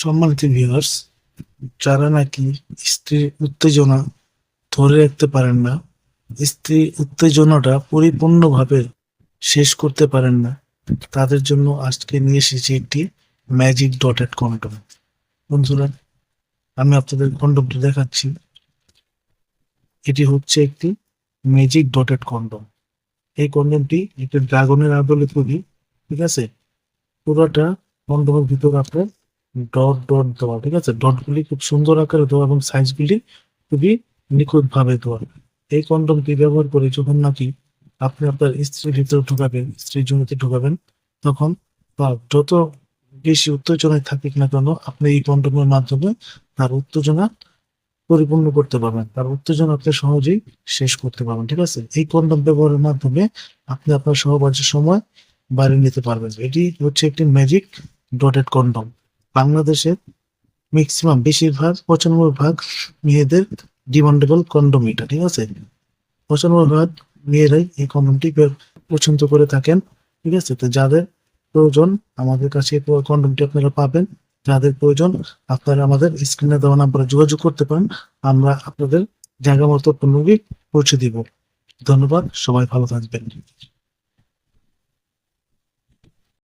সম্মানিত ভিউয়ার্স যারা নাকি স্ত্রীর উত্তেজনা ধরে রাখতে পারেন না স্ত্রী উত্তেজনাটা পরিপূর্ণভাবে শেষ করতে পারেন না, তাদের জন্য আজকে নিয়ে এসেছি একটি ম্যাজিক ডটেড কন্ডম বন্ধুরা, আমি আপনাদের কন্ডমটি দেখাচ্ছি। এটি হচ্ছে একটি ম্যাজিক ডটেড কন্ডম এই কন্ডমটি একটি ড্রাগনের আদলে তৈরি, ঠিক আছে? পুরোটা কন্ডমের ভিতরে আপনার ডট ডট দেওয়া, ঠিক আছে? ডটগুলি খুব সুন্দর আকারে দেওয়া এবং সাইজগুলি খুবই নিখুঁত ভাবে দেওয়া। এই কন্ডমটি ব্যবহার করে যখন নাকি আপনি আপনার স্ত্রীর ভিতরে ঢুকাবেন, স্ত্রীর জমিতে ঢুকাবেন, তখন বা যত বেশি উত্তেজনায় থাকুক না কেন, আপনি এই কন্ডমের মাধ্যমে তার উত্তেজনা পরিপূর্ণ করতে পারবেন। তার উত্তেজনা আপনি সহজেই শেষ করতে পারবেন, ঠিক আছে? এই কন্ডম ব্যবহারের মাধ্যমে আপনি আপনার সহবাসের সময় বাড়িয়ে নিতে পারবেন। এটি হচ্ছে একটি ম্যাজিক ডটেড কন্ডম বাংলাদেশের ম্যাক্সিমাম বেশিরভাগ পঁচানব্বই ভাগ মেয়েদের ডিমান্ডেবল কন্ডম এটা ঠিক আছে? পঁচানব্বই ভাগ মেয়েরাই এই কন্ডমটি পছন্দ করে থাকেন, ঠিক আছে? তো যাদের প্রয়োজন আমাদের কাছে কন্ডমটি আপনারা পাবেন। যাদের প্রয়োজন আপনারা আমাদের স্ক্রিনে দেওয়া নাম্বারে যোগাযোগ করতে পারেন। আমরা আপনাদের জায়গা মতো পণ্যটি পৌঁছে দিব। ধন্যবাদ, সবাই ভালো থাকবেন।